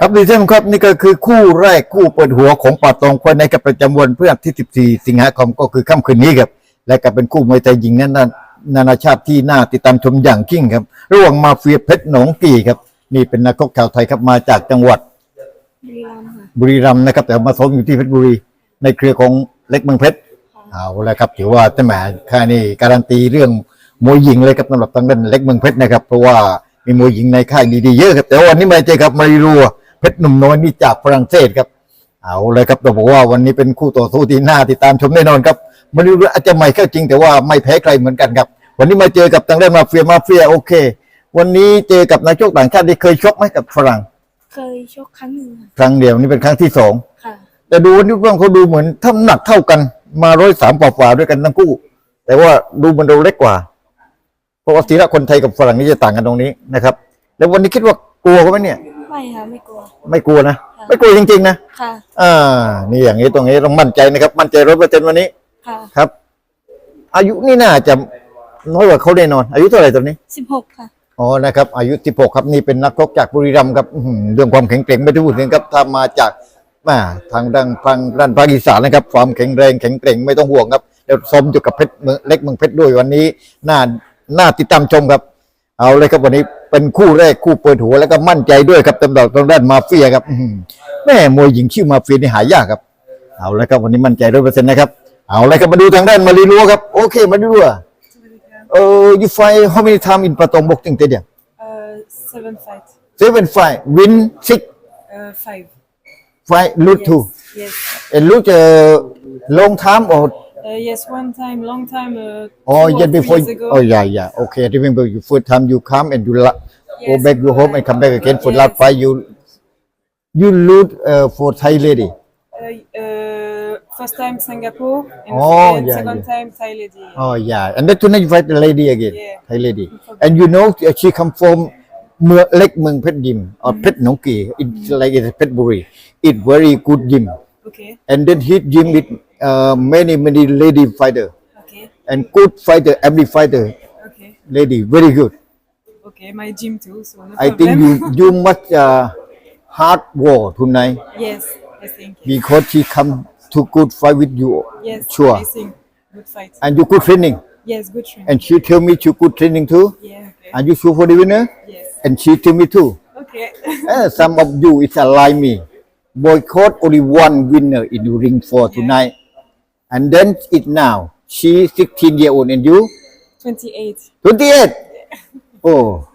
ครับดีเช่นครับนี่ก็คือคู่แรกคู่เปิดหัวของป่าตองควายในกับประจำวันเพื่อที่ 14 สิงหาคมก็คือค่ำคืนนี้ครับ และก็เป็นคู่มวยไทยหญิงนั้นนานาชาติที่น่าติดตามชมอย่างยิ่งครับ ระหว่างมาเฟียเพชรหนองกี่ครับ นี่เป็นนักชกชาวไทยครับมาจากจังหวัดบุรีรัมย์ค่ะบุรีรัมย์นะครับ แต่มาซ้อมอยู่ที่เพชรบุรี ในเครือของเล็กเมืองเพชรเอาละครับ ถือว่าแต่แหมค่ายนี่การันตีเรื่องมวยหญิงเลยครับสำหรับทางด้านเล็กเมืองเพชรนะครับ เพราะว่ามีมวยหญิงในค่ายดีๆเยอะครับ แต่ว่าวันนี้มาเจอกับมาริรัว เพชรหนุ่มน้อยนี่จากฝรั่งเศสครับ เอาเลยครับเราบอกว่าวันนี้เป็นคู่ต่อสู้ที่น่าติดตามชมแน่นอนครับมาริรัวอาจจะใหม่เข้าจริงแต่ว่าไม่แพ้ใครเหมือนกันครับ วันนี้มาเจอกับทางด้านมาเฟียมาเฟียโอเค วันนี้เจอกับนักชกต่างชาติที่เคยชกไหมกับฝรั่ง เคยชกครั้งหนึ่งค่ะครั้งเดียวนี่เป็นครั้งที่สองค่ะ แต่ดูวันนี้เพื่อนเขาดูเหมือนถ้าน้ำหนักเท่ากัน มาร้อยสามกว่าๆด้วยกันทั้งคู่ แต่ว่าดูมันเราเล็กกว่าเพราะว่าศีระคนไทยกับฝรั่งนี่จะต่างกันตรงนี้นะครับ แล้ววันนี้คิดว่ากลัวเขาไหมเนี่ย ไม่ค่ะไม่กลัว ไม่กลัวนะไม่กลัวจริงๆนะค่ะอ่านี่อย่างนี้ตรงนี้ต้องมั่นใจนะครับ มั่นใจร้อยเปอร์เซ็นต์วันนี้ค่ะครับ อายุนี่น่าจะน้อยกว่าเขาแน่นอน อายุเท่าไหร่ตอนนี้สิบหกค่ะอ๋อนะครับอายุ16ครับนี่เป็นนักชกจากบุรีรัมย์ครับอื้อหือเรื่องความแข็งแกร่งไม่ต้องพูดถึงครับถ้ามาจากมาทางด้านทางด้านภาคอีสานนะครับ ความแข็งแรงแข็งแกร่งไม่ต้องห่วงครับเดี๋ยวสมอยู่กับเพชรเมืองเล็กเมืองเพชรด้วยวันนี้น่าน่าติดตามชมครับ เอาเลยครับวันนี้ เป็นคู่แรกคู่เปิดหัวแล้วก็มั่นใจด้วยครับตำรวจทางด้านมาเฟียครับอื้อหือแม่มวยหญิงชื่อมาเฟียนี่หายากครับ เอาเลยครับวันนี้มั่นใจร้อยเปอร์เซ็นต์นะครับ เอาเลยครับมาดูทางด้านมารีรัวครับโอเคมาดูรัวเออ you fight how many time in ประตองบกติงเตเดีย Uh, seven fights. seven fight win six Uh, five. fight lose two Yes. and lose uh, long time or Uh, Uh, yes, one time, long time. Uh, Oh, two yeah, before. ago. Oh, yeah, yeah. Okay, I remember you first time you come and you la- go back your home and come back uh, again for last time. five. You you loot uh, for Thai lady. Uh, uh, first time Singapore and, Oh, yeah, second yeah. time Thailand. lady. Oh yeah, and that tonight you fight the lady again, Yeah. Thai lady. And you know uh, she come from Lake Meng Pet Gym or uh, mm-hmm. Pet Nongki. It's like it's Pet Buri. It's very good gym. Okay. and then hit gym with uh, many many lady fighter Okay. and good fighter every fighter Okay. lady very good Okay. My gym too. So no I think problem. you you must uh, hard war tonight Yes. I think. because she come to good fight with you Yes. sure I think. Good fight. and you good training Yes. Good training. and she tell me you good training too Yeah. Okay. and you sure for the winner Yes. and she tell me too Okay. Eh, some of you is like me boycott only one winner in the ring for tonight and then it now she 16 year old and you Twenty-eight. 28 oh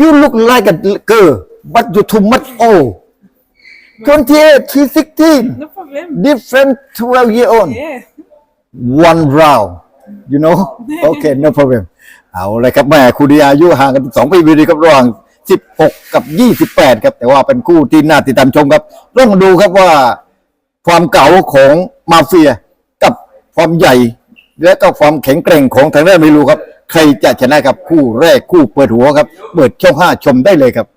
you look like a girl but you too much old 28 she's 16 No problem. different 12 year old Yeah. one round you know okay no problem เอาเลยครับแม่คู่ดีอายุห่างกันสองปีพอดีครับระหว่าง 16 กับ 28 ครับ แต่ว่าเป็นคู่ที่น่าติดตามชมครับต้องดูครับว่าความเก่าของมาเฟีย กับความใหญ่ และก็ความแข็งแกร่งของทางด้านไม่รู้ครับ ใครจะชนะครับคู่แรกคู่เปิดหัวครับ เปิดช่องห้าชมได้เลยครับ